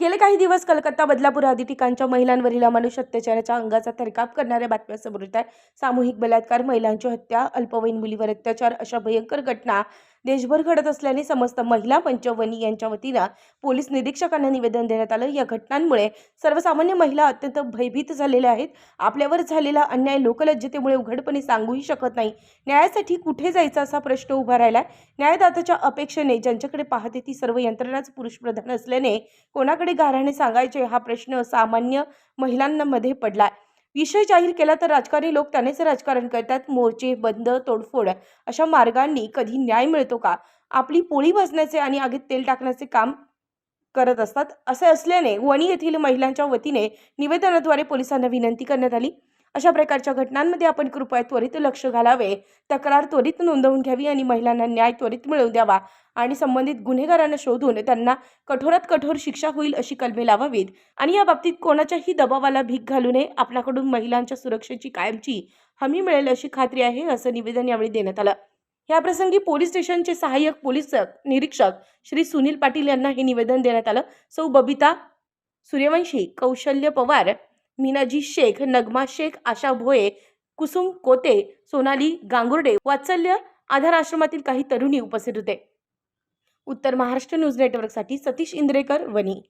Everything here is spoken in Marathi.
गेले काही दिवस कलकत्ता बदलापूर आदी ठिकाणच्या महिलांवरील अमानुष अत्याचाराच्या अंगाचा थरकाप करणाऱ्या बातम्या समोर येत आहेत. सामूहिक बलात्कार महिलांची हत्या अल्पवयीन मुलीवर अत्याचार अशा भयंकर घटना देशभर घडत असल्याने समस्त महिला पंचवणी वनी यांच्या वतीनं पोलीस निरीक्षकांना निवेदन देण्यात आलं. या घटनांमुळे सर्वसामान्य महिला अत्यंत भयभीत झालेल्या आहेत. आपल्यावर झालेला अन्याय लोकलज्जतेमुळे उघडपणे सांगूही शकत नाही. न्यायासाठी कुठे जायचा असा प्रश्न उभा राहिला न्यायदाताच्या अपेक्षेने ज्यांच्याकडे पाहते ती सर्व यंत्रणाच पुरुषप्रधान असल्याने कोणाकडे गाऱ्हाणे सांगायचे हा प्रश्न सामान्य महिलांमध्ये आहे विषय जाहीर केला तर राजकारणी लोक त्यानेच राजकारण करतात. मोर्चे बंद तोडफोड अशा मार्गांनी कधी न्याय मिळतो का? आपली पोळी भाजण्याचे आणि आगीत तेल टाकण्याचे काम करत असतात. असे असल्याने वणी येथील महिलांच्या वतीने निवेदनाद्वारे पोलिसांना विनंती करण्यात आली. अशा प्रकारच्या घटनांमध्ये आपण कृपया त्वरित लक्ष घालावे. तक्रार त्वरित नोंदवून घ्यावी आणि महिलांना न्याय त्वरित मिळवून द्यावा आणि संबंधित गुन्हेगारांना शोधून त्यांना कठोरात कठोर शिक्षा होईल अशी कलमे लावावीत. आणि या बाबतीत कोणाच्याही दबावाला भीक घालू नये. आपल्याकडून महिलांच्या सुरक्षेची कायमची हमी मिळेल अशी खात्री आहे असं निवेदन यावेळी देण्यात आलं. याप्रसंगी पोलीस स्टेशनचे सहाय्यक पोलीस निरीक्षक श्री सुनील पाटील यांना हे निवेदन देण्यात आलं. सौ बबिता सूर्यवंशी कौशल्य पवार मीनाजी शेख नगमा शेख आशा भोये कुसुम कोते सोनाली गांगुर्डे वात्सल्य आधार आश्रमातील काही तरुणी उपस्थित होते. उत्तर महाराष्ट्र न्यूज नेटवर्कसाठी सतीश इंद्रेकर वनी